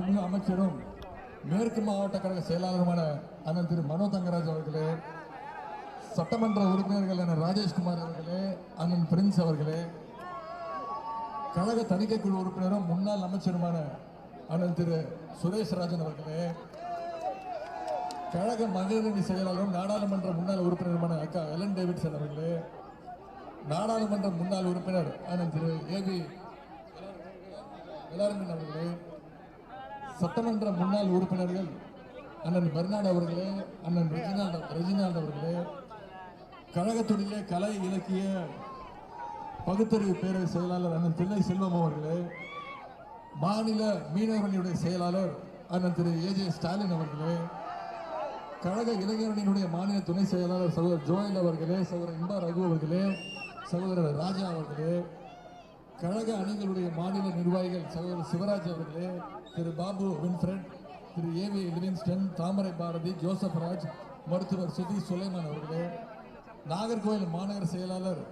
மாண்புமிகு அமைச்சரும் மேற்கு மாவட்ட கழக செயலாளருமான அண்ணன் திரு மனோ தங்கராஜ் அவர்களே சட்டமன்ற உறுப்பினர்கள் அண்ணன் ராஜேஷ்குமார் அவர்களே அண்ணன் பிரின்ஸ் அவர்களே கழக தணிக்கை குழு உறுப்பினரும் முன்னாள் அமைச்சருமான அண்ணன் திரு சுரேஷ் ராஜன் அவர்களே கழக மகளிரணி செயலாளரும் நாடாளுமன்ற முன்னாள் உறுப்பினருமான அக்கா எலன் டேவிட்சன் அவர்களே நாடாளுமன்ற முன்னாள் உறுப்பினர் அண்ணன் திரு ஏபி வேளாண்மன் அவர்களே சட்டமன்ற முன்னாள் உறுப்பினர்கள் அண்ணன் பெர்னாட் அவர்களே அண்ணன் ரெஜினால்ட் ரெஜினால்ட் அவர்களே கழகத்துடைய கலை இலக்கிய பகுத்தறிவு பேரவை செயலாளர் அண்ணன் தில்லை செல்வம் அவர்களே மாநில மீனவரணியுடைய செயலாளர் அண்ணன் திரு ஏஜே ஸ்டாலின் அவர்களே கழக இளைஞரணியினுடைய மாநில துணை செயலாளர் சகோதரர் ஜோயல் அவர்களே சகோதரர் இன்பா ரகு அவர்களே சகோதரர் ராஜா அவர்களே கழக அணிகளுடைய மாநில நிர்வாகிகள் சகோதரர் சிவராஜ் அவர்களே Thiru Babu Winfred Thiru A V Livingston Thamarai Bharathi Joseph Raj மருத்துவர் சுதி சுலைமான் அவர்களே நாகர்கோவில் மாநகர செயலாளர்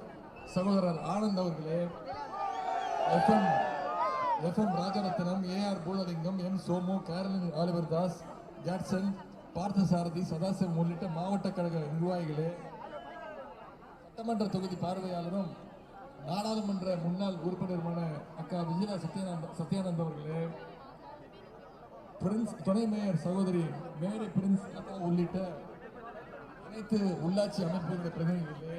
சகோதரர் ஆனந்த் அவர்களே F M F M Rajarathnam A R Poolalingam M Somu கேரளின் Oliver Das Judson Parthasarathy Sadasivam உள்ளிட்ட மாவட்ட கழக நிர்வாகிகளே சட்டமன்ற தொகுதி பார்வையாளரும் நாடாளுமன்ற முன்னாள் உறுப்பினருமான அக்கா விஜயா சத்யானந்த சத்யானந்த் அவர்களே பிரின்ஸ் துணை மேயர் சகோதரி மேரி பிரின்ஸ் அக்கா உள்ளிட்ட அனைத்து உள்ளாட்சி அமைப்புகளின் பிரதிநிதிகளே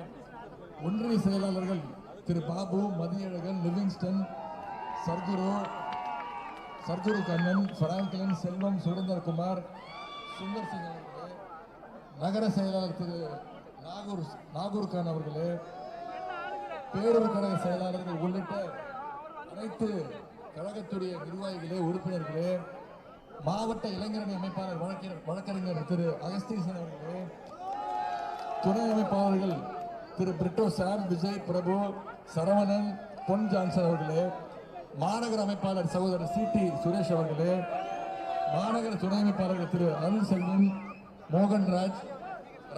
ஒன்றிய செயலாளர்கள் திரு பாபு மதியழகன் லிவிங்ஸ்டன் சர்குரு சர்குரு கண்ணன் பிராங்க்லின் செல்வம் சுரேந்தர்குமார் சுந்தர் சிங் அவர்களே நகர செயலாளர் திரு நாகூர் நாகூர் கான் அவர்களே பேரூர் கழக செயலாளர்கள் உள்ளிட்ட அனைத்து கழகத்துடைய நிர்வாகிகளே உறுப்பினர்களே மாவட்ட இளைஞரணி அமைப்பாளர் வழக்கறிஞர் வழக்கறிஞர் திரு அகஸ்தீசன் அவர்களே துணை அமைப்பாளர்கள் Thiru Brito sir Vijay Prabhu Saravanan Pon Johnson அவர்களே மாநகர அமைப்பாளர் சகோதரர் சி டி சுரேஷ் அவர்களே மாநகர துணை அமைப்பாளர்கள் திரு அருள் செல்வன் மோகன்ராஜ்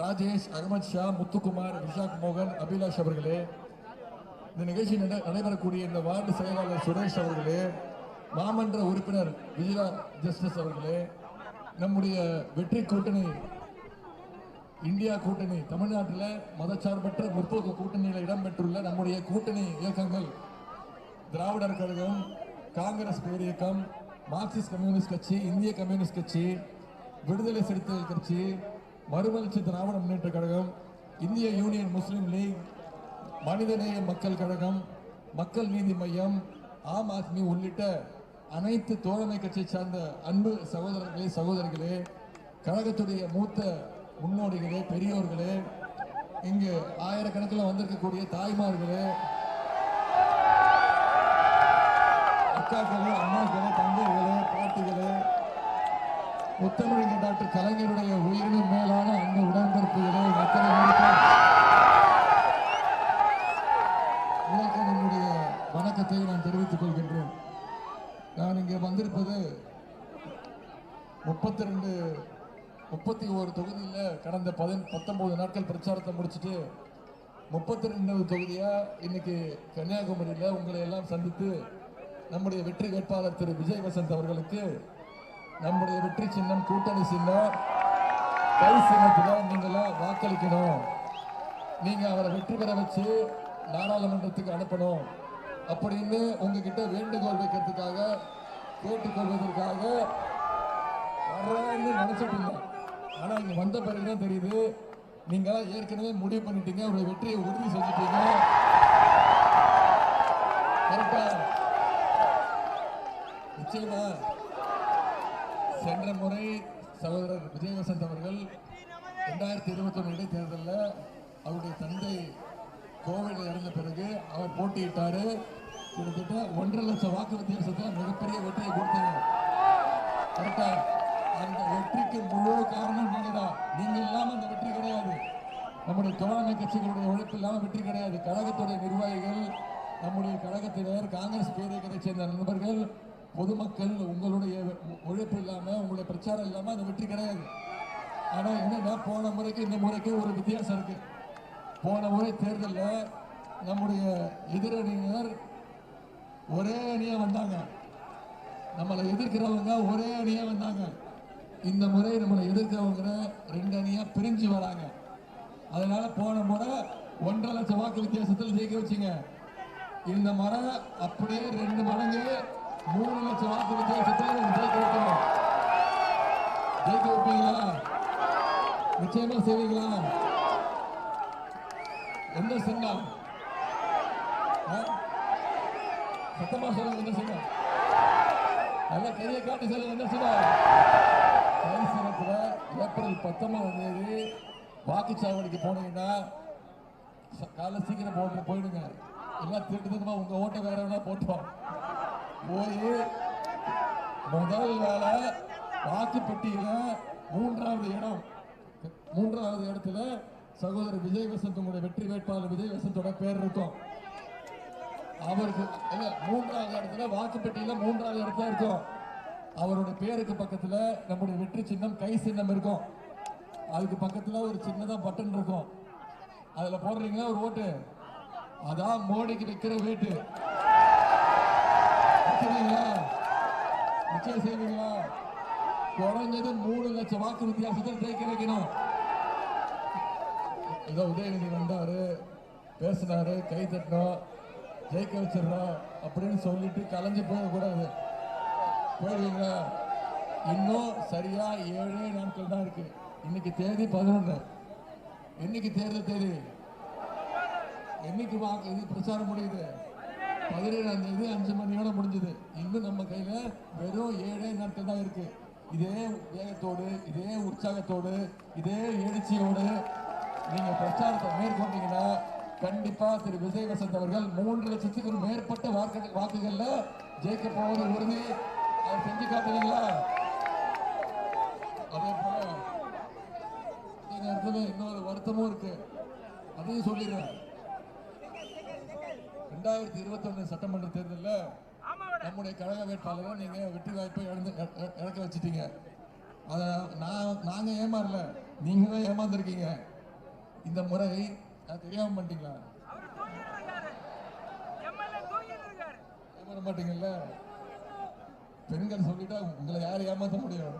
ராஜேஷ் அகமது ஷா முத்துக்குமார் விஷாக் மோகன் அபிலாஷ் அவர்களே. இந்த நிகழ்ச்சி நடைபெறக்கூடிய இந்த வார்டு செயலாளர் சுரேஷ் அவர்களே மாமன்ற உறுப்பினர் விஜயா ஜஸ்டிஸ் அவர்களே நம்முடைய வெற்றி கூட்டணி இந்தியா கூட்டணி தமிழ்நாட்டில் மதச்சார்பற்ற முற்போக்கு கூட்டணியில் இடம்பெற்றுள்ள நம்முடைய கூட்டணி இயக்கங்கள் திராவிடர் கழகம் காங்கிரஸ் பேரியக்கம் மார்க்சிஸ்ட் கம்யூனிஸ்ட் கட்சி இந்திய கம்யூனிஸ்ட் கட்சி விடுதலை சிறுத்தைகள் கட்சி மறுமலர்ச்சி திராவிட முன்னேற்ற கழகம் இந்திய யூனியன் முஸ்லீம் லீக் மனிதநேய மக்கள் கழகம் மக்கள் நீதி மையம் ஆம் ஆத்மி உள்ளிட்ட அனைத்து தோழமை கட்சியை சார்ந்த அன்பு சகோதரர்களே சகோதரிகளே கழகத்துடைய மூத்த முன்னோடிகளே பெரியோர்களே இங்கு ஆயிரக்கணக்கில் வந்திருக்கக்கூடிய தாய்மார்களே அக்காக்களே அம்மாக்களே தங்கைகளே பாட்டிகளே முத்தமிழங்க டாக்டர் கலைஞருடைய உயிரினும் மேலான அன்பு உடன்பிறப்புகளே மக்களை உங்களுக்கு என்னுடைய வணக்கத்தை நான் தெரிவித்துக் கொள்கின்றேன் நான் இங்கே வந்திருப்பது முப்பத்தி ரெண்டு முப்பத்தி ஒரு தொகுதியில் கடந்த பதின் பத்தொம்போது நாட்கள் பிரச்சாரத்தை முடிச்சுட்டு முப்பத்தி ரெண்டாவது தொகுதியாக இன்னைக்கு கன்னியாகுமரியில் உங்களை எல்லாம் சந்தித்து நம்முடைய வெற்றி வேட்பாளர் திரு விஜய் வசந்த் அவர்களுக்கு நம்முடைய வெற்றி சின்னம் கூட்டணி சின்னம் கை சின்னத்தில் நீங்களாம் வாக்களிக்கணும். நீங்கள் அவரை வெற்றி பெற வச்சு நாடாளுமன்றத்துக்கு அனுப்பணும். அப்படின்னு உங்ககிட்ட வேண்டுகோள் வைக்கிறதுக்காக கேட்டுக்கொள்வதற்காக வர்றேன்னு நினைச்சிட்டு இருந்தேன். ஆனால் இங்கே வந்த பிறகுதான் தெரியுது. நீங்களாம் ஏற்கனவே முடிவு பண்ணிட்டீங்க. ஒரு வெற்றியை உறுதி செஞ்சுட்டீங்க. கரெக்டா? நிச்சயமா. சென்ற முறை சகோதரர் விஜயவசந்த் அவர்கள் ரெண்டாயிரத்தி இருபத்தி ஒன்று இடைத்தேர்தலில் அவருடைய தந்தை கோவிட் இறந்த பிறகு அவர் போட்டியிட்டார். கிட்டத்தட்ட ஒன்றரை லட்சம் வாக்கு வித்தியாசத்தில் மிகப்பெரிய வெற்றியை கொடுத்தாங்க கரெக்டாக அந்த வெற்றிக்கு முழு காரணம் நீங்க தான் நீங்க இல்லாம அந்த வெற்றி கிடையாது. நம்முடைய தோழமை கட்சிகளுடைய உழைப்பு இல்லாமல் வெற்றி கிடையாது. கழகத்துடைய நிர்வாகிகள் நம்முடைய கழகத்தினர் காங்கிரஸ் பேரியக்கத்தை சேர்ந்த நண்பர்கள் பொதுமக்கள் உங்களுடைய உழைப்பு இல்லாமல் உங்களுடைய பிரச்சாரம் இல்லாமல் அந்த வெற்றி கிடையாது. ஆனால் என்னன்னா போன முறைக்கு இந்த முறைக்கு ஒரு வித்தியாசம் இருக்கு. போன முறை தேர்தலில் நம்முடைய எதிரணியினர் ஒரே அணியாக வந்தாங்க. நம்மளை எதிர்க்கிறவங்க ஒரே அணியாக வந்தாங்க. இந்த முறை நம்மளை எதிர்க்கிறவங்க ரெண்டு அணியா பிரிஞ்சு வராங்க. அதனால போன முறை ஒன்றரை லட்சம் வாக்கு வித்தியாசத்தில் ஜெயிக்க வச்சுங்க. இந்த முறை அப்படியே ரெண்டு மடங்கு மூணு லட்சம் வாக்கு வித்தியாசத்தில் ஜெயிக்க வைக்கணும். ஜெயிக்க வைப்பீங்களா? நிச்சயமா செய்வீங்களா? எந்த சின்னம்? ஆ? சத்தமா சொல்லுங்க என்ன சின்னம்? நல்லா கையை காட்டி சொல்லுங்க என்ன சின்னம்? கடைசி ஏப்ரல் பத்தொன்பதாம் தேதி வாக்குச்சாவடிக்கு போனீங்கன்னா ச- காலைல சீக்கிரம் போட்டு போயிடுங்க. எல்லாம் திருட்டு திரும்ப உங்க ஓட்டை வேற வேணா போட்டோம். போய் முதல் வேலை வாக்குப்பட்டியில மூன்றாவது இடம் மூன்றாவது இடத்துல சகோதரர் விஜய் வசந்த் உங்களுடைய வெற்றி வேட்பாளர் விஜய் வசந்தோட பேர் இருக்கும். அவருக்கு மூன்றாவது இடத்துல வாக்குப்பட்டியில மூன்றாவது இடத்துல இருக்கும். அவருடைய பேருக்கு பக்கத்துல நம்முடைய வெற்றி சின்னம் கை சின்னம் இருக்கும். அதுக்கு பக்கத்துல ஒரு சின்னதாக பட்டன் இருக்கும். அதுல போடுறீங்களா ஒரு ஓட்டு? அதான் மோடிக்கு வைக்கிற வீட்டு நிச்சயம் செய்வீங்களா? குறைஞ்சது மூணு லட்சம் வாக்கு வித்தியாசத்தில் ஜெயிக்க வைக்கணும். ஏதோ உதயநிதி வந்தாரு பேசினாரு கை தட்டினோம் ஜெயிக்க வச்சிடறோம் அப்படின்னு சொல்லிட்டு கலைஞ்சு போகக்கூடாது. போயிடுவீங்களா இன்னும் சரியா ஏழே நாட்கள் தான் இருக்கு. இன்னைக்கு தேதி பதினொன்று என்னைக்கு தேர்தல் தேதி. என்னைக்கு வாக்கு இது பிரச்சாரம் முடியுது. பதினேழாம் தேதி அஞ்சு மணியோட முடிஞ்சது. இன்னும் நம்ம கையில வெறும் ஏழே நாட்கள் தான் இருக்கு. இதே வேகத்தோடு இதே உற்சாகத்தோடு இதே எழுச்சியோடு நீங்க பிரச்சாரத்தை மேற்கொண்டீங்கன்னா கண்டிப்பா திரு விஜய் வசந்த் அவர்கள் மூன்று லட்சத்துக்கு மேற்பட்ட வாக்கு வாக்குகள்ல ஜெயிக்க போவது உறுதி. அதை செஞ்சு காட்டுவீங்களா அதே போல அதே நேரத்தில் இன்னொரு வருத்தமும் இருக்கு. அதையும் சொல்லிடுறேன். ரெண்டாயிரத்தி இருபத்தி ஒண்ணு சட்டமன்ற தேர்தலில் நம்முடைய கழக வேட்பாளரை நீங்க வெற்றி வாய்ப்பை இழந்து இழ- இழ- இழக்க வச்சிட்டீங்க. அத நான் நாங்க ஏமாறல. நீங்க தான் ஏமாந்துருக்கீங்க. இந்த முறை அது தெரியாம பண்ணிட்டீங்களா? ஏமாற மாட்டீங்கல்ல? பெண்கள் சொல்லிட்டா உங்களை யார் ஏமாற்ற முடியும்?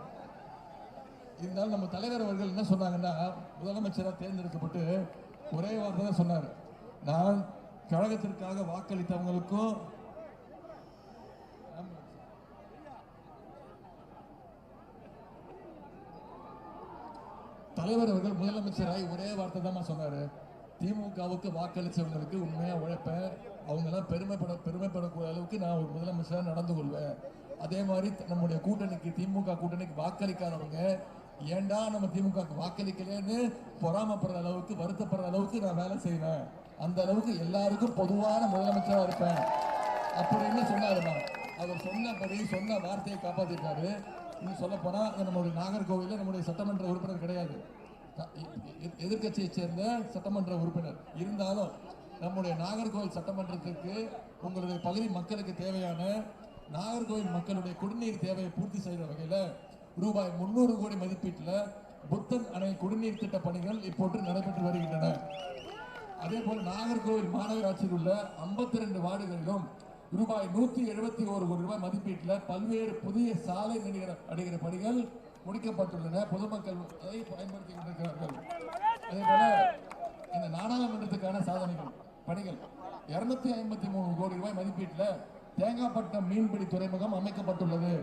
இருந்தாலும் நம்ம தலைவர் அவர்கள் என்ன சொன்னாங்கன்னா முதலமைச்சராக தேர்ந்தெடுக்கப்பட்டு ஒரே வார்த்தை தான் சொன்னார். நான் கழகத்திற்காக வாக்களித்தவங்களுக்கும் தலைவர் அவர்கள் முதலமைச்சராய் ஒரே வார்த்தை தான் சொன்னாரு. திமுகவுக்கு வாக்களிச்சவங்களுக்கு உண்மையா உழைப்பேன். அவங்க எல்லாம் பெருமைப்பட பெருமைப்படக்கூடிய அளவுக்கு நான் ஒரு முதலமைச்சரா நடந்து கொள்வேன். அதே மாதிரி நம்முடைய கூட்டணிக்கு திமுக கூட்டணிக்கு வாக்களிக்காதவங்க ஏன்டா நம்ம திமுகவுக்கு வாக்களிக்கலன்னு பொறாமப்படுற அளவுக்கு வருத்தப்படுற அளவுக்கு நான் வேலை செய்வேன். அந்த அளவுக்கு எல்லாருக்கும் பொதுவான முதலமைச்சராக இருப்பேன். அப்படின்னு சொன்னாருமா அவர் சொன்னபடி சொன்ன வார்த்தையை காப்பாற்றிருக்காரு இன்னும் சொல்ல போனால் நம்மளுடைய நாகர்கோவிலில் நம்முடைய சட்டமன்ற உறுப்பினர் கிடையாது. எதிர்கட்சியை எ- எதிர்க்கட்சியை சேர்ந்த சட்டமன்ற உறுப்பினர். இருந்தாலும் நம்முடைய நாகர்கோவில் சட்டமன்றத்திற்கு உங்களுடைய பகுதி மக்களுக்கு தேவையான நாகர்கோவில் மக்களுடைய குடிநீர் தேவையை பூர்த்தி செய்கிற வகையில் ரூபாய் முன்னூறு கோடி மதிப்பீட்டில் புத்தன் அணை குடிநீர் திட்ட பணிகள் இப்போது நடைபெற்று வருகின்றன. அதே போல் நாகர்கோவில் மாநகராட்சியில் உள்ள 52 ரெண்டு வார்டுகளிலும் ரூபாய் நூற்றி எழுபத்தி ஒரு கோடி ரூபாய் மதிப்பீட்டில் பல்வேறு புதிய சாலை நடிகர அடிக்கிற பணிகள் முடிக்கப்பட்டுள்ளன. பொதுமக்கள் அதை பயன்படுத்தி கொண்டிருக்கிறார்கள். அதே போல இந்த நாடாளுமன்றத்துக்கான சாதனைகள் பணிகள். இருநூத்தி ஐம்பத்தி மூணு கோடி ரூபாய் மதிப்பீட்டில் தேங்காய்பட்டினம் மீன்பிடி துறைமுகம் அமைக்கப்பட்டுள்ளது.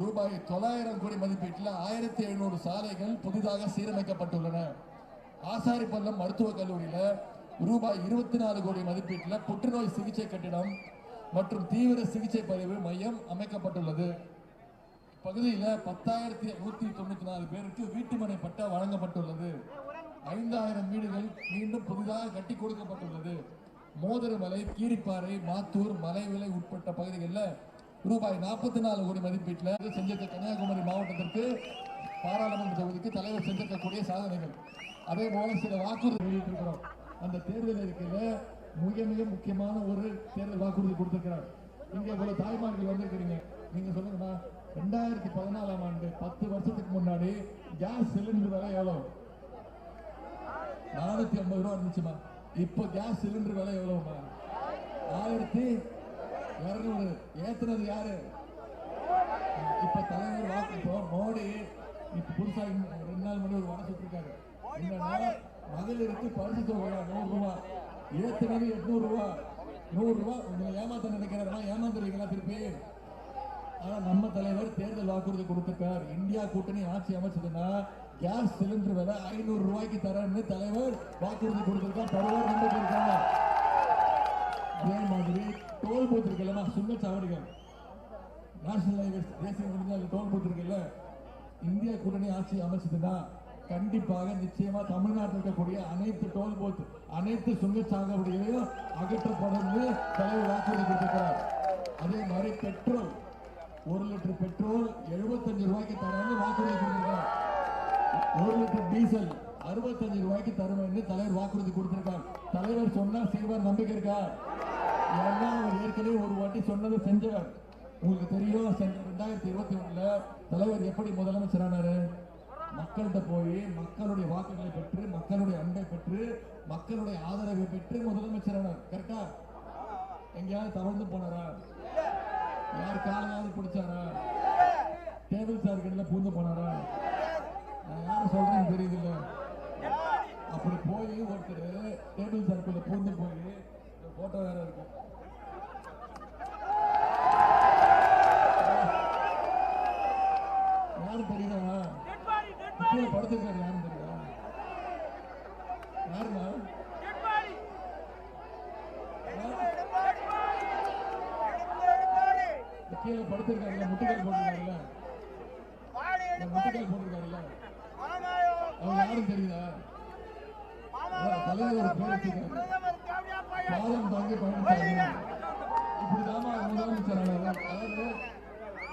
ரூபாய் தொள்ளாயிரம் கோடி மதிப்பீட்டில் ஆயிரத்தி எழுநூறு சாலைகள் புதிதாக சீரமைக்கப்பட்டுள்ளன. ஆசாரிப்பள்ளம் மருத்துவக் கல்லூரியில் ரூபாய் இருபத்தி நாலு கோடி மதிப்பீட்டில் புற்றுநோய் சிகிச்சை கட்டிடம் மற்றும் தீவிர சிகிச்சை பதிவு மையம் அமைக்கப்பட்டுள்ளது. பகுதியில் பத்தாயிரத்தி நூற்றி தொண்ணூற்றி நாலு பேருக்கு வீட்டுமனை பட்டா வழங்கப்பட்டுள்ளது. ஐந்தாயிரம் வீடுகள் மீண்டும் புதிதாக கட்டி கொடுக்கப்பட்டுள்ளது. மோதிரமலை கீரிப்பாறை மாத்தூர் மலைவிலை உட்பட்ட பகுதிகளில் ரூபாய் நாற்பத்தி நாலு கோடி மதிப்பீட்டில் செஞ்சிருக்க கன்னியாகுமரி மாவட்டத்திற்கு பாராளுமன்ற தொகுதிக்கு தலைவர் செஞ்சிருக்கக்கூடிய சாதனைகள். அதே போல சில வாக்குறுதி வெளியிட்டிருக்கிறோம். அந்த தேர்தல் இருக்கையில் மிக மிக முக்கியமான ஒரு தேர்தல் வாக்குறுதி கொடுத்திருக்கிறார். இங்கே இவ்வளவு தாய்மார்கள் வந்திருக்கிறீங்க. நீங்க சொல்லுங்கம்மா ரெண்டாயிரத்தி பதினாலாம் ஆண்டு பத்து வருஷத்துக்கு முன்னாடி கேஸ் சிலிண்டர் விலை எவ்வளோ நானூத்தி ஐம்பது ரூபா இருந்துச்சுமா இப்போ கேஸ் சிலிண்டர் விலை எவ்வளவுமா ஆயிரத்தி இருநூறு. ஏத்துனது யாரு? இப்ப தலைவர் வாக்கு இப்போ மோடி இப்ப புதுசா இந்த ரெண்டு நாள் முன்னாடி ஒரு வாரம் சொல்லிருக்காரு என்னன்னா மகளிருக்கு பரிசு தொகை நூறு ரூபாய் ஏற்கனவே எட்நூறு ரூபாய் நூறு ரூபாய் உங்களை ஏமாத்த நினைக்கிறாரா ஏமாந்துருவீங்களா திருப்பி? ஆனா நம்ம தலைவர் தேர்தல் வாக்குறுதி கொடுத்திருக்கார். இந்தியா கூட்டணி ஆட்சி அமைச்சதுன்னா கேஸ் சிலிண்டர் விலை? ஐநூறு ரூபாய்க்கு தரேன்னு தலைவர் வாக்குறுதி கொடுத்திருக்கார். தருவார் நம்பிக்கை இருக்காங்க அதே மாதிரி டோல் பூத் இருக்குல்லமா சுங்கச்சாவடிகள் நேஷனல் ஹைவேஸ் தேசிய முடிஞ்சால் டோல் பூத் இருக்குல்ல இந்திய கூட்டணி ஆட்சி அமைச்சதுன்னா கண்டிப்பாக நிச்சயமா தமிழ்நாட்டில் இருக்கக்கூடிய அனைத்து டோல் பூத் அனைத்து சுங்கச்சாவடிகளையும் அகற்றப்படும் தலைவர் வாக்குறுதி கொடுத்திருக்கிறார். அதே மாதிரி பெட்ரோல் ஒரு லிட்டர் பெட்ரோல் 75 ரூபாய்க்கு தரேன்னு வாக்குறுதி கொடுத்திருக்கிறார். ஒரு லிட்டர் டீசல் 65 ரூபாய்க்கு தருவேன்னு தலைவர் வாக்குறுதி கொடுத்திருக்கார். தலைவர் சொன்னா செய்வார் நம்பிக்கை இருக்கா? ஏன்னா அவர் ஏற்கனவே ஒரு வாட்டி சொன்னதை செஞ்சவர். உங்களுக்கு தெரியும் சென்ற ரெண்டாயிரத்தி இருபத்தி ஒண்ணுல தலைவர் எப்படி முதலமைச்சர் ஆனாரு? மக்கள்கிட்ட போய் மக்களுடைய வாக்குகளை பெற்று மக்களுடைய அன்பை பெற்று மக்களுடைய ஆதரவை பெற்று முதலமைச்சர் ஆனார். கரெக்டா எங்கேயாவது தவழ்ந்து போனாரா? யார் காலையாவது பிடிச்சாரா? டேபிள் சார் கிட்ட பூந்து போனாரா? என்ன சொல்றேன்னு தெரியுதுல்ல? அப்படி போய் ஒருத்தர் டேபிள் சர்க்கிள் பூந்து போய் போட்டோ வேற இருக்கும் யாரு தெரியுதா? கீழே படுத்துருக்காரு யாரும் தெரியுதா? யாருமா கீழே படுத்திருக்காருல்ல முட்டுக்கால் போட்டிருக்காருல்ல? இந்த முட்டுக்கால் போட்டிருக்காருல்ல யாரும் தெரியுதா தலைவர் பாதம் தாங்கி பழனிசாமி இப்படிதாம்மா முதலமைச்சர் ஆனாரு. அதாவது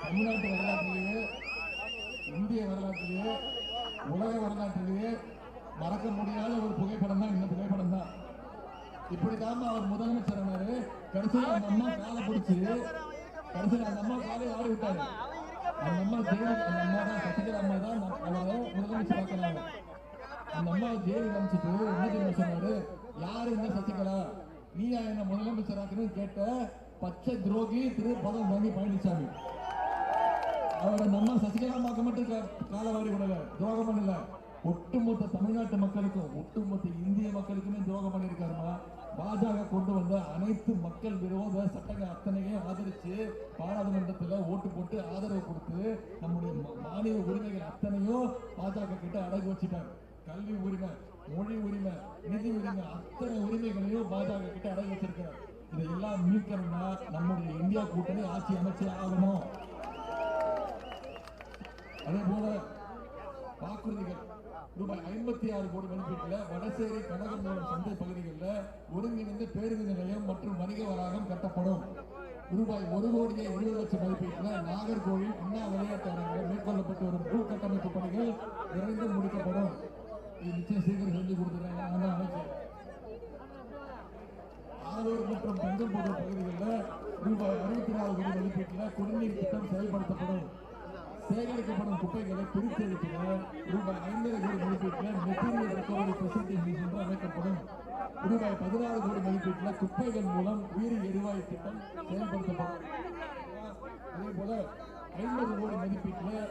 தமிழ்நாட்டு வரலாற்றிலேயே இந்திய வரலாற்றிலேயே உலக வரலாற்றிலேயே மறக்க முடியாத ஒரு புகைப்படம் தான் இந்த புகைப்படம் தான். இப்படிதாம்மா அவர் முதலமைச்சர் ஆனாரு. கடைசியில் அந்த அம்மா காலை பிடிச்சு கடைசியில் அந்த அம்மா காலை ஆடி விட்டாரு. அந்த அம்மா ஜெயலலிதா அந்த அம்மா தான் சசிகலா அம்மா தான் அவரை முதலமைச்சர் ஆக்கினாங்க அந்த அம்மா ஜெயிலுக்கு காமிச்சிட்டு என்ன தெரியுமா சொன்னாரு? யாரு இந்த சசிகலா? நீயா என்ன முதலமைச்சர் ஆக்கணும்னு கேட்ட பச்சை துரோகி திரு பதம் வாங்கி பழனிசாமி அவரை நம்ம சசிகலா பார்க்க மட்டும் காலவாரி விடல துரோகம் பண்ணல. ஒட்டுமொத்த தமிழ்நாட்டு மக்களுக்கும் ஒட்டுமொத்த இந்திய மக்களுக்குமே துரோகம் பண்ணியிருக்காருமா? பாஜக கொண்டு வந்த அனைத்து மக்கள் விரோத சட்டங்கள் அத்தனையும் ஆதரிச்சு பாராளுமன்றத்தில் ஓட்டு போட்டு ஆதரவு கொடுத்து நம்முடைய மாநில உரிமைகள் அத்தனையும் பாஜக கிட்ட அடகு வச்சுட்டாங்க. கல்வி உரிமை மொழி உரிமை நிதி உரிமை அத்தனை உரிமைகளையும் பாஜக கிட்ட அடங்கி வச்சிருக்கிறார். இதையெல்லாம் மீட்கணும்னா நம்முடைய இந்தியா கூட்டணி ஆட்சி அமைச்சே ஆகணும். அதே போல வாக்குறுதிகள். ரூபாய் ஐம்பத்தி ஆறு கோடி மதிப்பீட்டில் வடசேரி கனகமூலம் சந்தை பகுதிகளில் ஒருங்கிணைந்த பேருந்து நிலையம் மற்றும் வணிக வளாகம் கட்டப்படும். ரூபாய் ஒரு கோடியே எழுபது லட்சம் மதிப்பீட்டில் நாகர்கோவில் அண்ணா விளையாட்டு அரங்கில் மேற்கொள்ளப்பட்டு வரும் உள்கட்டமைப்பு பணிகள் விரைந்து முடிக்கப்படும். நிச்சயம் சீக்கிரம் செஞ்சு கொடுத்துருக்காங்க நான் அமைச்சர் ஆலூர் மற்றும் தங்கம்போது பகுதிகளில் ரூபாய் அறுபத்தி நாலு கோடி மதிப்பீட்டில் குடிநீர் திட்டம் செயல்படுத்தப்படும். சேகரிக்கப்படும் குப்பைகளை பிரித்தெடுக்கிற ரூபாய் ஐம்பது கோடி மதிப்பீட்டில் மெட்டீரியல் ரெக்கவரி ஃபெசிலிட்டி என்று அமைக்கப்படும். ரூபாய் பதினாறு கோடி மதிப்பீட்டில் குப்பைகள் மூலம் உயிரி எரிவாயு திட்டம் செயல்படுத்தப்படும். அதே போல ஐம்பது கோடி மதிப்பீட்டில்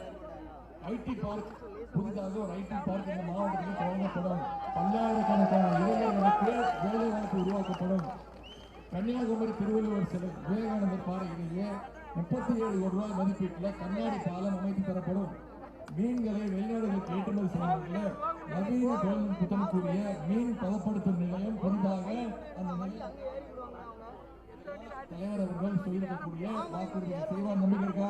ஐடி பார்க் புதிதாக ஒரு ஐடி பார்க் இந்த மாவட்டத்தில் தொடங்கப்படும் பல்லாயிரக்கணக்கான இளைஞர்களுக்கு வேலை வாய்ப்பு உருவாக்கப்படும். கன்னியாகுமரி திருவள்ளுவர் சிலை விவேகானந்தர் பாறையிலேயே முப்பத்தி ஏழு கோடி ரூபாய் மதிப்பீட்டில் கண்ணாடி பாலம் அமைத்து தரப்படும். மீன்களை வெளிநாடுகளுக்கு ஏற்றுமதி செய்வதில் நவீன தொழில்நுட்பத்துடன் கூடிய மீன் பதப்படுத்தும் நிலையம் புதிதாக அந்த நிலையம் தலைவர் அவர்கள் சொல்லியிருக்கக்கூடிய வாக்குறுதியை செய்வார் நம்பிக்கை இருக்கா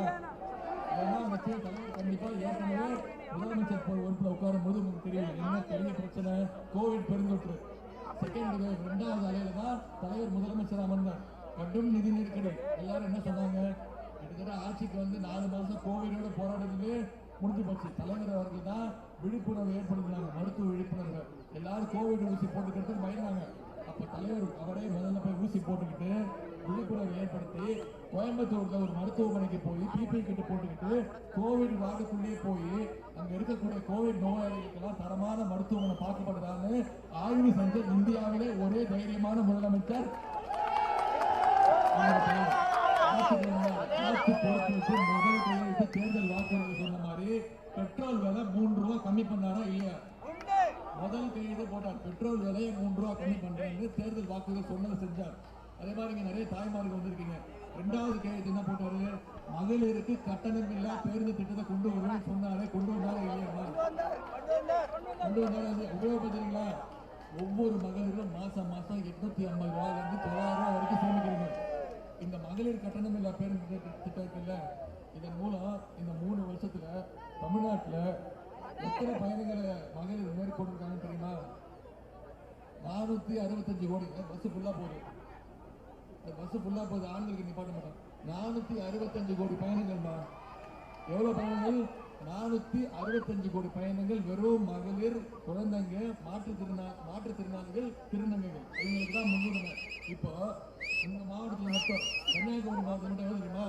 அதெல்லாம் நிச்சயம் தலைவர் கண்டிப்பாக ஏற்கனவே முதலமைச்சர் பொறுப்புல உட்காரும் போது உங்களுக்கு தெரியும். என்ன பெரிய பிரச்சனை? கோவிட் பெருந்தொற்று. செகண்ட் ரெண்டாவது அலையில தான் தலைவர் முதலமைச்சர் அமர்ந்தார். கடும் நிதி நெருக்கடி. எல்லாரும் என்ன சொன்னாங்க? கிட்டத்தட்ட ஆட்சிக்கு வந்து நாலு மாசம் கோவிடோட போராடுறதுக்கு முடிஞ்சு போச்சு. தலைவர் அவர்கள் தான் விழிப்புணர்வு ஏற்படுத்தினாங்க. மருத்துவ விழிப்புணர்வு. எல்லாரும் கோவிட் ஊசி போட்டுக்கிறதுக்கு பயந்தாங்க. அப்ப தலைவர் அவரே முதல்ல போய் ஊசி போட்டுக்கிட்டு விழிப்புணர்வு ஏற்படுத்தி கோயம்புத்தூர்ல ஒரு மருத்துவமனைக்கு போய் பிபி கிட்ட போட்டுக்கிட்டு கோவிட் வார்டுக்குள்ளேயே போய் அங்க இருக்கக்கூடிய கோவிட் நோயாளிகளுக்கெல்லாம் தரமான மருத்துவமனை பார்க்கப்படுதான்னு ஆய்வு செஞ்ச இந்தியாவிலே ஒரே தைரியமான முதலமைச்சர். தேர்தல் தலைவர். சொன்ன மாதிரி பெட்ரோல் விலை மூன்று ரூபா கம்மி பண்ணாரா இல்லையா? முதல் கையெழுத்து போட்டார். பெட்ரோல் விலையை மூன்று ரூபா கம்மி பண்றேன்னு தேர்தல் வாக்குகள் சொன்னதை செஞ்சார். அதே மாதிரி இங்க நிறைய தாய்மார்கள் வந்திருக்கீங்க. ரெண்டாவது கேள்வி என்ன போட்டாரு மகளிருக்கு கட்டணம் இல்லா பேருந்து திட்டத்தை கொண்டு வரணும்னு சொன்னாலே கொண்டு வந்தாலே இல்லையா? கொண்டு வந்தாலே உபயோகப்படுத்துறீங்களா? ஒவ்வொரு மகளிரும் மாசம் மாசம் எட்நூத்தி ஐம்பது ரூபாயில இருந்து தொள்ளாயிரம் ரூபாய் வரைக்கும் சேமிக்கிறீங்க. இந்த மகளிர் கட்டணம் இல்லா பேருந்து திட்ட- திட்டம் இருக்குல்ல இதன் மூலம் இந்த மூணு வருஷத்துல தமிழ்நாட்டுல எத்தனை பயணங்களை மகளிர் மேற்கொண்டிருக்காங்கன்னு தெரியுமா? நானூத்தி அறுபத்தஞ்சு கோடி பஸ் ஃபுல்லா போகுது. இந்த பஸ் ஃபுல்லா போகுது. ஆண்களுக்கு நிப்பாட்ட மாட்டோம். நானூத்தி அறுபத்தஞ்சு கோடி பயணங்கள்மா. எவ்வளவு பயணங்கள்? நானூத்தி அறுபத்தஞ்சு கோடி பயணங்கள். வெறும் மகளிர் குழந்தைங்க மாற்றுத்திறனா மாற்றுத்திறனாளிகள் திருநங்கைகள். இவங்களுக்கு தான் முன்னுரிமை. இப்போ இந்த மாவட்டத்தில் மட்டும் கன்னியாகுமரி மாவட்டம் மட்டும் தெரியுமா?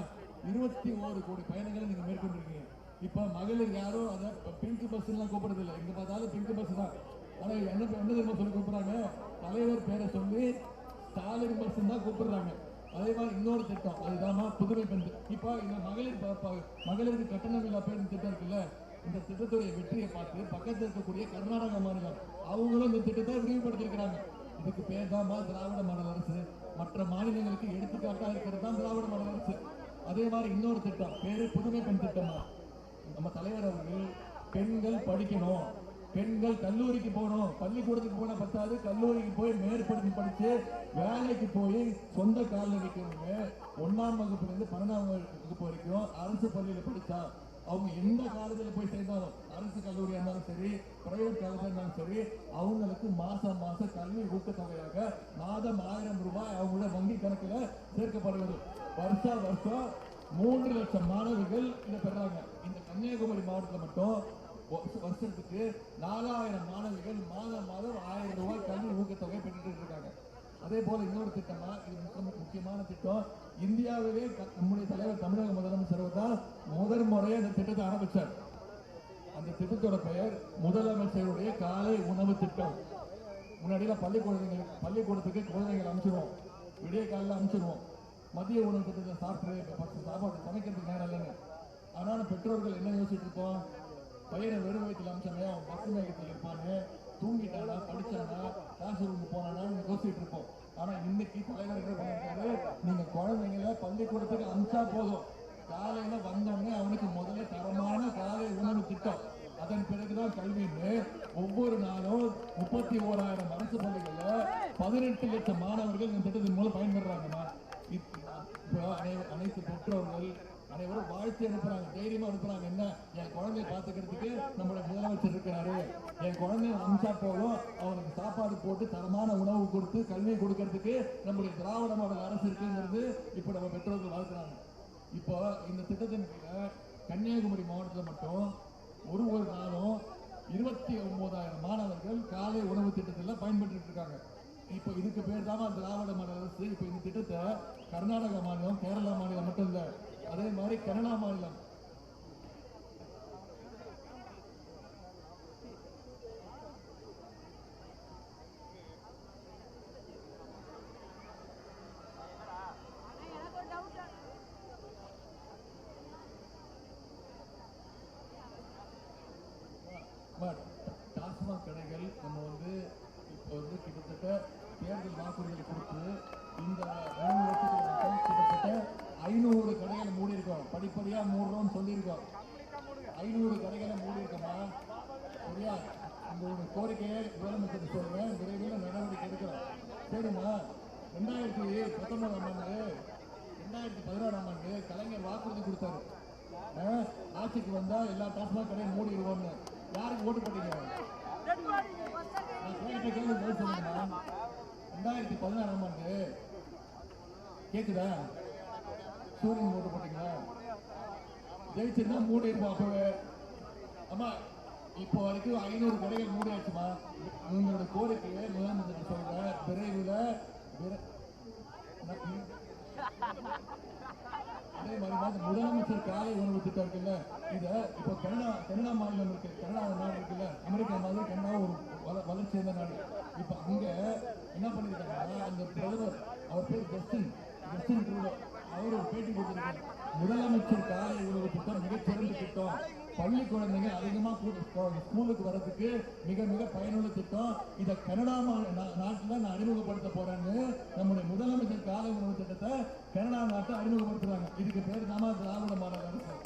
இருபத்தி ஓரு கோடி பயணங்களை நீங்க மேற்கொண்டிருக்கீங்க. இப்போ மகளிர் யாரும் அதை பிங்க் பஸ் எல்லாம் கூப்பிடுறது இல்லை எங்க பார்த்தாலும் பிங்க் பஸ் தான். ஆனால் என்ன என்ன தெரியுமா சொல்லி கூப்பிடுறாங்க? தலைவர் பேரை சொல்லி ஸ்டாலின் பஸ் தான் கூப்பிடுறாங்க. அதே மாதிரி இன்னொரு திட்டம். அதுதாம்மா புதுமை பெண் இப்போ இந்த மகளிர் மகளிருக்கு கட்டணம் இல்லா பேருந்து திட்டம் இருக்குல்ல இந்த திட்டத்துடைய வெற்றியை பார்த்து பக்கத்தில் இருக்கக்கூடிய கர்நாடக மாநிலம் அவங்களும் இந்த திட்டத்தை விரிவுபடுத்திருக்கிறாங்க இதுக்கு பேர் தான் திராவிட மாடல் அரசு. மற்ற மாநிலங்களுக்கு எடுத்துக்காட்டாக இருக்கிறது தான் திராவிட மாடல் அரசு. அதே மாதிரி இன்னொரு திட்டம் பேரு புதுமை பெண் திட்டமா. நம்ம தலைவர் அவர்கள் பெண்கள் படிக்கணும். பெண்கள் கல்லூரிக்கு போகணும். பள்ளிக்கூடத்துக்கு போனால் பத்தாது. கல்லூரிக்கு போய் மேற்படிப்பு படித்து வேலைக்கு போய் சொந்த காலில் நிற்கிறவங்க ஒன்னாம் வகுப்புலேருந்து பன்னெண்டாம் வகுப்பு வரைக்கும் அரசு பள்ளியில் படித்தா அவங்க எந்த காலேஜில் போய் சேர்ந்தாலும் அரசு கல்லூரியாக இருந்தாலும் சரி பிரைவேட் காலேஜாக இருந்தாலும் சரி அவங்களுக்கு மாதம் மாதம் கல்வி ஊக்கத்தொகையாக மாதம் ஆயிரம் ரூபாய் அவங்களோட வங்கி கணக்கில் சேர்க்கப்படுவது. வருஷா வருஷம் மூன்று லட்சம் மாணவர்கள் இதை பெறாங்க. இந்த கன்னியாகுமரி மாவட்டத்தில் மட்டும் வருஷத்துக்கு நாலாயிரம் மாணவிகள் மாதம் மாதம் ஆயிரம் ரூபாய் கல்வி ஊக்கத்தொகை பெற்றுட்டு இருக்காங்க. அதே போல இன்னொரு திட்டமா இது முக்கிய- முக்கியமான திட்டம் இந்தியாவிலே நம்முடைய தலைவர் தமிழக முதலமைச்சர் தான் முதல் முறையை இந்த திட்டத்தை ஆரம்பிச்சார். அந்த திட்டத்தோட பெயர் முதலமைச்சருடைய காலை உணவு திட்டம். முன்னாடியெல்லாம் பள்ளிக்கூடங்களுக்கு பள்ளிக்கூடத்துக்கு குழந்தைகள் அனுப்பிச்சிருவோம். விடிய காலையில் அனுப்பிச்சிருவோம். மதிய உணவு திட்டத்தை சாப்பிட்டு பத்து சாப்பாடு சமைக்கிறதுக்கு நேரம் இல்லைங்க. ஆனாலும் பெற்றோர்கள் என்ன யோசிச்சுட்டு பயிரை பையனை வெறும் அமிச்சானே அவன் பத்து மேகத்தில் இருப்பானு. தூங்கிட்டானா படிச்சானா கிளாஸ் ரூமுக்கு போனானான்னு யோசிச்சுட்டு இருப்போம் ஆனா இன்னைக்கு தலைவர் என்ன பண்ணிருக்காரு? நீங்க குழந்தைங்கள பள்ளிக்கூடத்துக்கு அனுப்பிச்சா போதும். காலையில வந்தோடனே அவனுக்கு முதல்ல தரமான காலை உணவு திட்டம். அதன் பிறகுதான் கல்வின்னு ஒவ்வொரு நாளும் முப்பத்தி ஓராயிரம் அரசு பள்ளிகள்ல பதினெட்டு லட்சம் மாணவர்கள் இந்த திட்டத்தின் மூலம் பயன்பெறாங்கம்மா. அனைத்து பெற்றோர்கள் அனைவரும் வாழ்த்து அனுப்புறாங்க தைரியமா அனுப்புறாங்க. என்ன? என் குழந்தைய பாத்துக்கிறதுக்கு நம்மளோட முதலமைச்சர் இருக்கிறாரு. என் குழந்தைய அமிச்சா போதும். அவனுக்கு சாப்பாடு போட்டு தரமான உணவு கொடுத்து கல்வி கொடுக்கறதுக்கு நம்முடைய திராவிட மாடல் அரசு இருக்குங்கிறது இப்ப நம்ம பெற்றோர்கள் வளர்க்குறாங்க இப்போ இந்த திட்டத்தின் கீழே கன்னியாகுமரி மாவட்டத்தில் மட்டும் ஒரு ஒரு நாளும் இருபத்தி ஒன்பதாயிரம் மாணவர்கள் காலை உணவு திட்டத்தில் பயன்பட்டு இருக்காங்க. இப்போ இதுக்கு பேர் தான் திராவிட மாநில அரசு. இப்போ இந்த திட்டத்தை கர்நாடக மாநிலம் கேரளா மாநிலம் மட்டும் இல்லை அதே மாதிரி கனடா மாநிலம். டாஸ்மாக் கடைகள் நம்ம வந்து இப்போ வந்து கிட்டத்தட்ட தேர்தல் வாக்குறுதிகளை கொடுத்து இந்த மூணு கிட்டத்தட்ட ஐநூறு கடைகளை மூடி இருக்கோம் படிப்படியா மூடுறோம்னு சொல்லியிருக்கோம். ஐநூறு கடைகளை மூடி இருக்கோமா சரியா உங்களுடைய கோரிக்கையை முதலமைச்சர் சொல்றேன் விரைவில் நடவடிக்கை எடுக்கிறோம். சரிம்மா. ரெண்டாயிரத்தி பத்தொன்பதாம் ஆண்டு ரெண்டாயிரத்தி பதினாறாம் ஆண்டு கலைஞர் வாக்குறுதி கொடுத்தாரு. ஆட்சிக்கு வந்தா எல்லா டாஸ்மாக் கடையும் மூடிடுவோம்னு. யாருக்கு ஓட்டு போட்டீங்க? நான் ரெண்டாயிரத்தி பதினாறாம் ஆண்டு. கேக்குதா? சூரியன் ஓட்டு போட்டீங்களா ஜெயிச்சிருந்தா மூடி இருப்போம் அப்பவே அம்மா இப்போ வரைக்கும் ஐநூறு கடைகள் மூடியாச்சுமா? உங்களோட கோரிக்கையை முதலமைச்சர் சொல்ற விரைவில் அதே மாதிரி தான் முதலமைச்சர் காலை உணவு திட்டம் இருக்குல்ல? இத இப்போ கனடா கனடா மாநிலம் இருக்கு. கனடா நாடு இருக்குல்ல? அமெரிக்கா மாதிரி கனடா ஒரு வள- வளர்ச்சி அடைந்த நாடு. இப்போ அங்க என்ன பண்ணிருக்காங்க அந்த பிரதமர் அவர் பேர் ஜஸ்டின். Justin Trudeau. அவர் ஒரு பேட்டி கொடுத்திருக்காரு. முதலமைச்சர் காலை உணவு திட்டம் மிகச்சிறந்த திட்டம். பள்ளி குழந்தைங்க அதிகமா ஸ்கூலுக்கு வர்றதுக்கு மிக மிக பயனுள்ள திட்டம். இதை கனடா நாட்டில் நா- நான் அறிமுகப்படுத்த போறேன்னு நம்முடைய முதலமைச்சர் காலை உணவு திட்டத்தை கனடா நாட்டை அறிமுகப்படுத்துறாங்க. இதுக்கு பேர் தான் திராவிட மாடல் அரசு.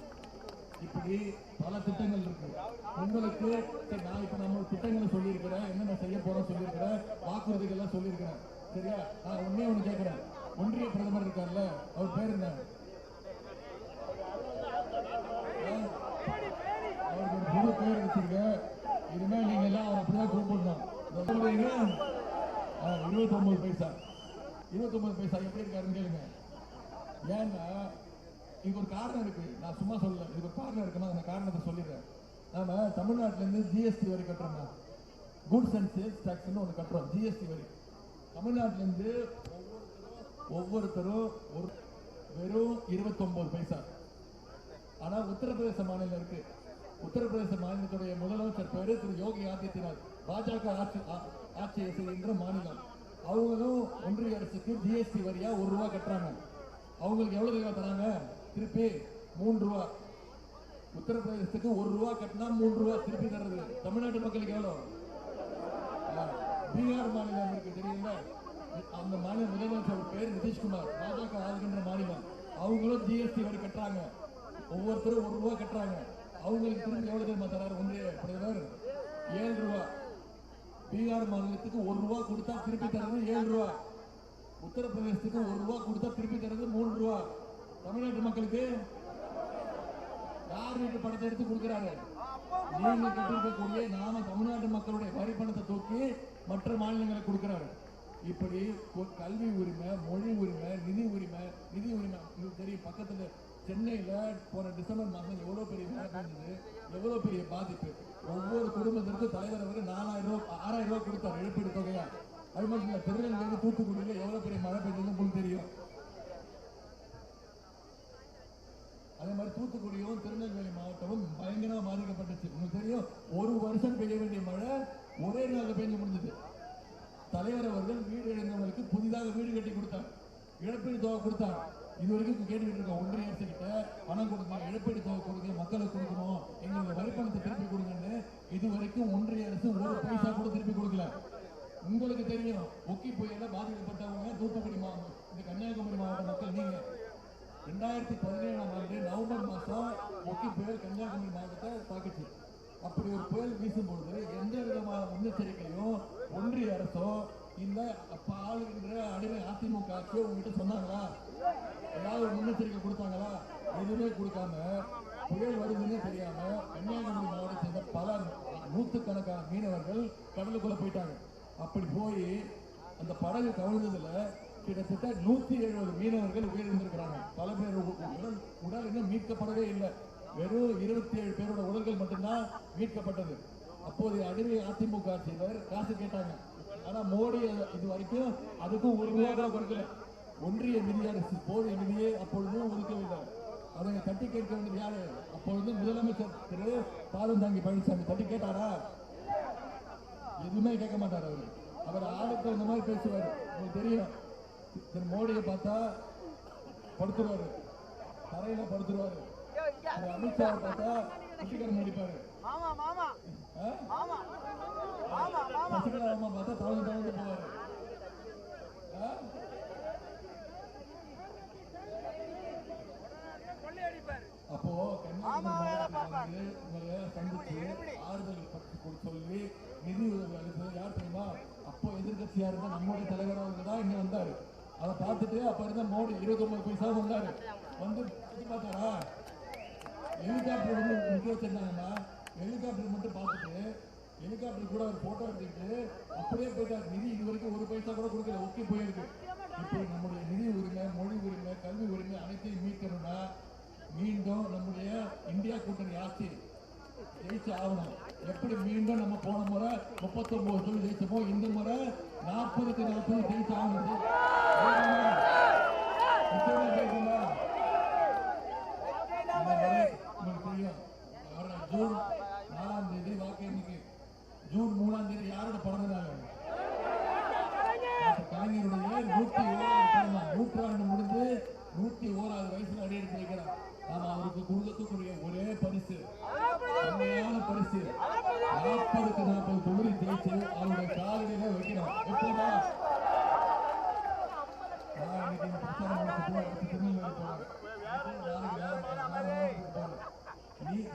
இப்படி பல திட்டங்கள் இருக்கு. உங்களுக்கு நான் இப்ப நம்ம திட்டங்களை சொல்லியிருக்கிறேன். என்னென்ன செய்ய போறோம் சொல்லியிருக்கிறேன். வாக்குறுதிகள்லாம் சொல்லியிருக்கிறேன். சரியா? நான் உண்மையை ஒன்று கேட்கிறேன் ஒன்றிய பிரதமர் இருக்கார்ல அவர் பேர் என்ன? அவருக்கு ஒரு புது பேர் வச்சிருக்க. இனிமேல் நீங்க எல்லாம் அவர் அப்படிதான் கூப்பிடணும் இருபத்தி ஒன்பது பைசா இருபத்தி ஒன்பது பைசா. எப்படி இருக்காருன்னு கேளுங்க. ஏன்னா இதுக்கு ஒரு காரணம் இருக்கு. நான் சும்மா சொல்லல. இதுக்கு ஒரு காரணம் இருக்குமா அந்த காரணத்தை சொல்லிடுறேன். நாம தமிழ்நாட்டுல இருந்து ஜிஎஸ்டி வரி கட்டுறோம்னா குட்ஸ் அண்ட் சேல்ஸ் டாக்ஸ்னு ஒன்று கட்டுறோம் ஜிஎஸ்டி வரி. தமிழ்நாட்டிலேருந்து ஒவ்வொருத்தரும் ஒரு வெறும் 29 பைசா. ஆனா உத்தரப்பிரதேச மாநிலம் இருக்கு. உத்தரப்பிரதேச மாநிலத்துடைய முதலமைச்சர் பேரு திரு யோகி ஆதித்யநாத். பாஜக ஆட்சி ஆ- ஆட்சியை செய்கின்ற மாநிலம். அவங்களும் ஒன்றிய அரசுக்கு ஜிஎஸ்டி வரியா ஒரு ரூபா கட்டுறாங்க. அவங்களுக்கு எவ்வளவு ரூபா தராங்க? திருப்பி மூன்று ரூபா. உத்தரப்பிரதேசத்துக்கு ஒரு ரூபா கட்டினா மூன்று ரூபா திருப்பி தர்றது. தமிழ்நாட்டு மக்களுக்கு எவ்வளவு? ஆ, பீகார் மாநிலம் இருக்கு தெரியுங்களா? அந்த மாநில முதலமைச்சர் பேர் நிதிஷ்குமார். பாஜக ஆளுகின்ற மாநிலம். அவங்களும் ஜிஎஸ்டி வரி கட்டுறாங்க. ஒவ்வொருத்தரும் ஒரு ரூபா கட்டுறாங்க. அவங்களுக்கு திரும்ப எவ்வளவு தெரியுமா தராரு ஒன்றிய பிரதமர் ஏழு ரூபா. பீகார் மாநிலத்துக்கு ஒரு ரூபா கொடுத்தா திருப்பி தர்றது ஏழு ரூபா. உத்தரப்பிரதேசத்துக்கு ஒரு ரூபா கொடுத்தா திருப்பி தர்றது மூணு ரூபா. தமிழ்நாட்டு மக்களுக்கு யார் வீட்டு பணத்தை எடுத்து கொடுக்கிறாரு? நீங்க கட்டிருக்கக்கூடிய நாம தமிழ்நாட்டு மக்களுடைய வரி பணத்தை தூக்கி மற்ற மாநிலங்களுக்கு கொடுக்கிறாரு. இப்படி ஒரு கல்வி உரிமை மொழி உரிமை நிதி உரிமை நிதி உரிமை உங்களுக்கு தெரியும். பக்கத்துல சென்னையில போன டிசம்பர் மாதம் எவ்வளவு பெரிய மழை பெஞ்சது எவ்வளவு பெரிய பாதிப்பு? ஒவ்வொரு குடும்பத்திற்கும் தலைவர் அவர் நாலாயிரம் ரூபாய் ஆறாயிரம் ரூபாய் கொடுத்தார் இழப்பீடு தொகையா. அது மட்டும் இல்ல திருநெல்வேலி தூத்துக்குடியில எவ்வளவு பெரிய மழை பெஞ்சதுன்னு உங்களுக்கு தெரியும். அதே மாதிரி தூத்துக்குடியும் திருநெல்வேலி மாவட்டமும் பயங்கரமா பாதிக்கப்பட்டுச்சு. உங்களுக்கு தெரியும் ஒரு வருஷம் பெய்ய வேண்டிய மழை ஒரே நாள்ல பெய்ஞ்சு முடிஞ்சது. தலைவர் அவர்கள் வீடு இழந்தவங்களுக்கு புதிதாக வீடு கட்டி கொடுத்தார் இழப்பீடு தொகை கொடுத்தார் இது வரைக்கும் கேட்டுக்கிட்டு இருக்கோம் ஒன்றிய அரசுகிட்ட பணம் கொடுக்கணும் இழப்பீடு தொகை கொடுங்க மக்களுக்கு கொடுக்கணும் எங்களுடைய வரிப்பணத்தை திருப்பி கொடுங்கன்னு இது வரைக்கும் ஒன்றிய அரசு ஒரு பைசா கூட திருப்பி கொடுக்கல. உங்களுக்கு தெரியும் ஒக்கி புயல பாதிக்கப்பட்டவங்க தூத்துக்குடி மாவட்டம் இந்த கன்னியாகுமரி மாவட்ட மக்கள் நீங்க. ரெண்டாயிரத்தி பதினேழாம் ஆண்டு நவம்பர் மாசம் ஒக்கி புயல் கன்னியாகுமரி மாவட்டத்தை தாக்குச்சு அப்படி ஒரு புயல் வீசும்பொழுது எந்த விதமான முன்னெச்சரிக்கையும் ஒன்றிய அரசோ இந்த ஆளுகின்ற அடிமை அதிமுக ஆட்சியோ உங்ககிட்ட சொன்னாங்களா? ஏதாவது ஒரு முன்னெச்சரிக்கை கொடுத்தாங்களா? எதுவுமே கொடுக்காம புயல் வருதுன்னு தெரியாம கன்னியாகுமரி மாவட்டத்தை சேர்ந்த பல நூற்றுக்கணக்கான மீனவர்கள் கடலுக்குள்ள போயிட்டாங்க. அப்படி போய் அந்த படகு கவிழ்ந்ததுல கிட்டத்தட்ட நூத்தி எழுபது மீனவர்கள் உயிரிழந்திருக்கிறாங்க. பல பேர் உடல் உடல் இன்னும் மீட்கப்படவே இல்லை. வெறும் இருபத்தி ஏழு பேரோட உடல்கள் மட்டும்தான் மீட்கப்பட்டது. அப்போதைய அடிமை அதிமுக ஆட்சியினர் காசு கேட்டாங்க. ஆனா மோடி இது வரைக்கும் அதுக்கும் ஒரு ரூபா கூட கொடுக்கல. ஒன்றிய நிதி அரசு போதிய நிதியை அப்பொழுதும் ஒதுக்கவில்லை அதை தட்டி கேட்க வேண்டியது யாரு? அப்பொழுது முதலமைச்சர் திரு. பாதம் தாங்கி பழனிசாமி. தட்டி கேட்டாரா? எதுவுமே கேட்க மாட்டார் அவரு. அவர் ஆளுக்கு இந்த மாதிரி பேசுவார். உங்களுக்கு தெரியும். திரு. மோடியை பார்த்தா படுத்துருவாரு. தரையில படுத்துருவாரு. திரு அமித்ஷா பார்த்தா குட்டிக்காரன் நடிப்பாரு சசிகலா அம்மா பார்த்தா தவழ்ந்து தவழ்ந்து போவாரு? அப்போ சந்திச்சு ஆறுதல் பற்றி சொல்லி நிதி உதவி அளித்தது யார் தெரியுமா? அப்போ எதிர்கட்சியா இருந்த நம்முடைய தலைவர் அவங்க தான் இங்க வந்தாரு. அதை பார்த்துட்டு அப்ப இருந்த மோடி இருபத்தி ஒன்பது பைசா வந்தாரு. வந்து பார்த்தாரா? ஹெலிகாப்டர் வந்து நிக்க வச்சிருந்தாங்கன்னா ஹெலிகாப்டர் மட்டும் பார்த்துட்டு ஹெலிகாப்டர் கூட ஒரு போட்டோ எடுத்துக்கிட்டு அப்படியே போயிட்டார் நிதி இது வரைக்கும் ஒரு பைசா கூட கொடுக்கல ஒக்கி போயிருக்கு. இப்போ நம்முடைய நிதி உரிமை மொழி உரிமை கல்வி உரிமை அனைத்தையும் மீட்கணும்னா மீண்டும் நம்முடைய இந்தியா கூட்டணி ஆட்சி ஜெயிச்சு ஆகணும். எப்படி மீண்டும் நம்ம போன முறை முப்பத்தொன்பது சொல்லி ஜெயிச்சோமோ இந்த முறை நாற்பதுக்கு நாற்பது ஜெயிச்சு ஆகணும். தெரியும். ஜூன்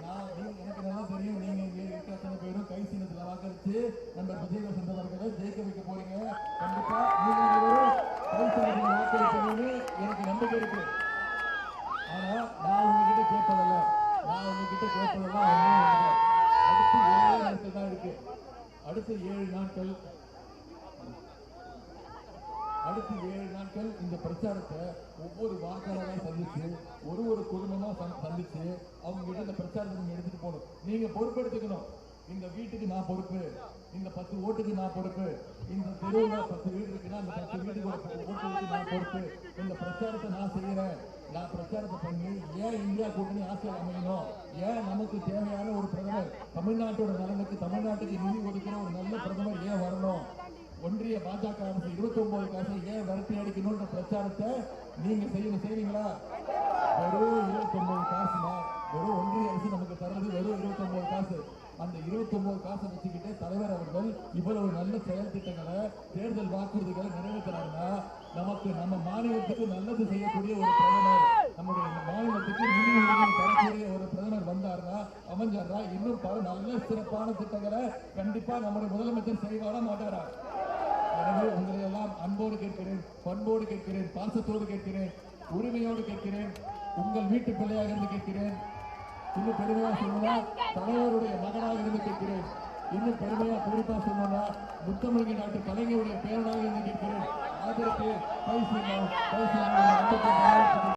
நான் உனக்கு நல்லா தெரியும். நீங்க இங்கே இருக்காத்தனை பேரும் கை சின்னத்துல வாக்களிச்சு நம்ம ஜெயிக்க வைக்க போறீங்க? கண்டிப்பா எனக்கு நம்பிக்கை இருக்கு. ஆனா நான் உங்ககிட்ட கேட்பதில்ல நான் உங்ககிட்ட கேட்பதெல்லாம் அடுத்து தான் இருக்கு. அடுத்த ஏழு நாட்கள். அடுத்து ஏழு நாட்கள் இந்த பிரச்சாரத்தை ஒவ்வொரு வாக்காளராக சந்தித்து ஒரு ஒரு குடும்பமும் சந்திச்சு அவங்க கிட்ட இந்த பிரச்சாரத்தை நீங்க எடுத்துட்டு போகணும். நீங்க பொறுப்பெடுத்துக்கணும். இந்த வீட்டுக்கு நான் பொறுப்பு இந்த பத்து ஓட்டுக்கு நான் பொறுப்பு இந்த தெருவில் பத்து வீடு இருக்குன்னா அந்த பத்து வீட்டுக்கு ஓட்டுக்கு நான் பொறுப்பு. இந்த பிரச்சாரத்தை நான் செய்யறேன். நான் பிரச்சாரத்தை பண்ணி ஏன் இந்தியா கூட்டணி ஆட்சியில் அமையணும்? ஏன் நமக்கு தேவையான ஒரு பிரதமர் தமிழ்நாட்டோட நலனுக்கு தமிழ்நாட்டுக்கு நிதி ஒதுக்கிற ஒரு நல்ல பிரதமர் ஏன் வரணும்? ஒன்றிய பாஜக அரசு இருபத்தி ஒன்பது காசை ஏன் விரட்டி அடிக்கணும்ன்ற பிரச்சாரத்தை நீங்க செய்யணும். செய்வீங்களா வெறும் இருபத்தி காசு வெறும் ஒன்றிய அரசு நமக்கு தர்றது வெறும் இருபத்தொம்போது காசு. அந்த இருபத்தொம்போது காசை வச்சுக்கிட்டே தலைவர் அவர்கள் இவ்வளவு நல்ல செயல் திட்டங்களை தேர்தல் வாக்குறுதிகளை நிறைவேற்றுறாங்கன்னா நமக்கு நம்ம மாநிலத்துக்கு நல்லது செய்யக்கூடிய ஒரு பிரதமர் நம்முடைய மாநிலத்துக்கு நிதி தரக்கூடிய ஒரு பிரதமர் வந்தாருன்னா அமைஞ்சார்னா இன்னும் பல நல்ல சிறப்பான திட்டங்களை கண்டிப்பா நம்முடைய முதலமைச்சர் செய்வாரா மாட்டாரா? எனவே உங்களை எல்லாம் அன்போடு கேட்கிறேன் பண்போடு கேட்கிறேன் பாசத்தோடு கேட்கிறேன் உரிமையோடு கேட்கிறேன். உங்கள் வீட்டு பிள்ளையாக இருந்து கேட்கிறேன். இன்னும் பெருமையாக சொல்லணும்னா தலைவருடைய மகனாக இருந்து கேட்கிறேன். இன்னும் பெருமையாக குறிப்பாக சொல்லணும்னா முத்தமிழ்கி நாட்டு கலைஞருடைய பேரனாக இருந்து கேட்கிறேன். அதற்கு கை செய்யலாம்